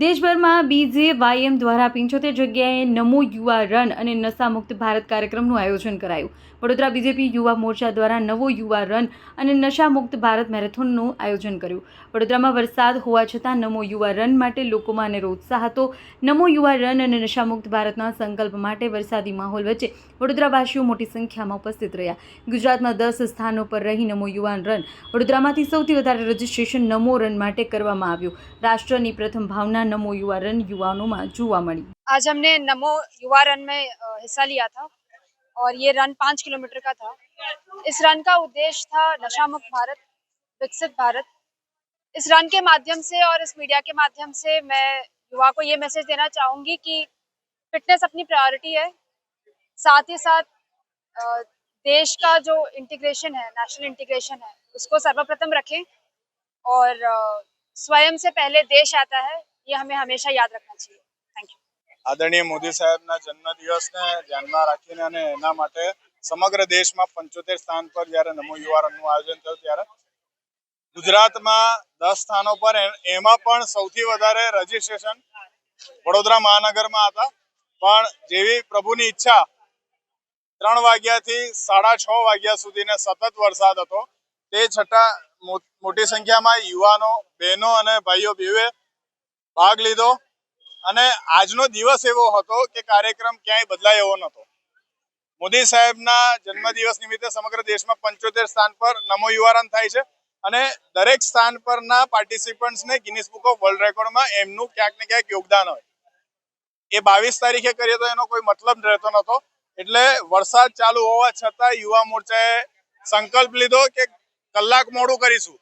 દેશભરમાં બીજેવાયએમ દ્વારા પંચોતેર જગ્યાએ નમો યુવા રન અને નશામુક્ત ભારત કાર્યક્રમનું આયોજન કરાયું. વડોદરા બીજેપી યુવા મોરચા દ્વારા નવો યુવા રન અને નશામુક્ત ભારત મેરેથોનનું આયોજન કર્યું. વડોદરામાં વરસાદ હોવા છતાં નમો યુવા રન માટે લોકોમાં અનેરો ઉત્સાહ હતો. નમો યુવા રન અને નશામુક્ત ભારતના સંકલ્પ માટે વરસાદી માહોલ વચ્ચે વડોદરાવાસીઓ મોટી સંખ્યામાં ઉપસ્થિત રહ્યા. ગુજરાતમાં દસ સ્થાનો પર રહી નમો યુવાન રન. વડોદરામાંથી સૌથી વધારે રજીસ્ટ્રેશન નમો રન માટે કરવામાં આવ્યું. રાષ્ટ્રની પ્રથમ ભાવના નમો યુવા રન યુવાનોમાં જોવા મળી आज हमने नमो युवा रन में अ, हिस्सा लिया था और ये रन पाँच किलोमीटर का था इस रन का उद्देश्य था नशा मुक्त भारत विकसित भारत इस रन के माध्यम से और इस मीडिया के माध्यम से मैं युवा को ये मैसेज देना चाहूँगी कि फिटनेस अपनी प्रायोरिटी है साथ ही साथ अ, देश का जो इंटीग्रेशन है नेशनल इंटीग्रेशन है उसको सर्वप्रथम रखें और अ, स्वयं से पहले देश आता है ये हमें हमेशा याद रखना चाहिए थैंक यू આદરણીય મોદી સાહેબના જન્મદિવસને ધ્યાનમાં રાખીને અને એના માટે સમગ્ર દેશમાં પંચોતેર સ્થાન પર જ્યારે નમો યુવા રનનું આયોજન થયું ત્યારે ગુજરાતમાં દસ સ્થાનો પર એ- એમાં પણ સૌથી વધારે રજીસ્ટ્રેશન વડોદરા મહાનગરમાં હતા પણ જેવી પ્રભુની ઈચ્છા ત્રણ વાગ્યાથી સાડા છ વાગ્યા સુધીને સતત વરસાદ હતો તે છતાં મો- મોટી સંખ્યામાં યુવાનો બહેનો અને ભાઈઓ બેવે ભાગ લીધો અને આજનો દિવસ એવો હતો કે કાર્યક્રમ ક્યાંય બદલાય એવો નહોતો. મોદી સાહેબના જન્મદિવસ નિમિત્તે સમગ્ર દેશમાં પંચોતેર સ્થાન પર નમો યુવારન થાય છે અને દરેક સ્થાન પરના પાર્ટિસિપન્ટ્સને ગિનિસ બુક ઓફ વર્લ્ડ રેકોર્ડમાં એમનું ક્યાંક ને ક્યાંક યોગદાન હોય. એ બાવીસ તારીખે કરીએ તો એનો કોઈ મતલબ રહેતો નહોતો. એટલે વરસાદ ચાલુ હોવા છતાં યુવા મોરચાએ સંકલ્પ લીધો કે કલાક મોડું કરીશું.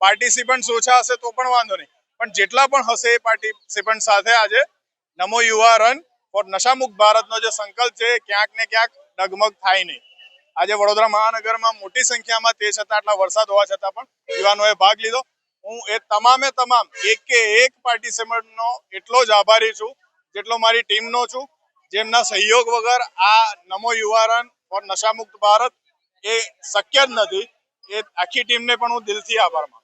પાર્ટિસિપન્ટ ઓછા હશે તો પણ વાંધો નહીં. પણ જેટલા પણ હશે એ પાર્ટિસિપન્ટ સાથે આજે નમો યુવા રન ફોર નશામુક્ત ભારતનો જે સંકલ્પ છે ક્યાંક ને ક્યાંક ડગમગ થાય નહીં. આજે વડોદરા મહાનગરમાં મોટી સંખ્યામાં તે છતાં આટલા વરસાદ હોવા છતાં પણ યુવાનોએ ભાગ લીધો. હું એ તમામે તમામ એક કે એક પાર્ટિસિપન્ટનો એટલો જ આભારી છું, જેટલો મારી ટીમનો છું, જેમના સહયોગ વગર આ નમો યુવા રન ફોર નશામુક્ત ભારત એ શક્ય જ નથી. એ આખી ટીમને પણ હું દિલથી આભાર માનું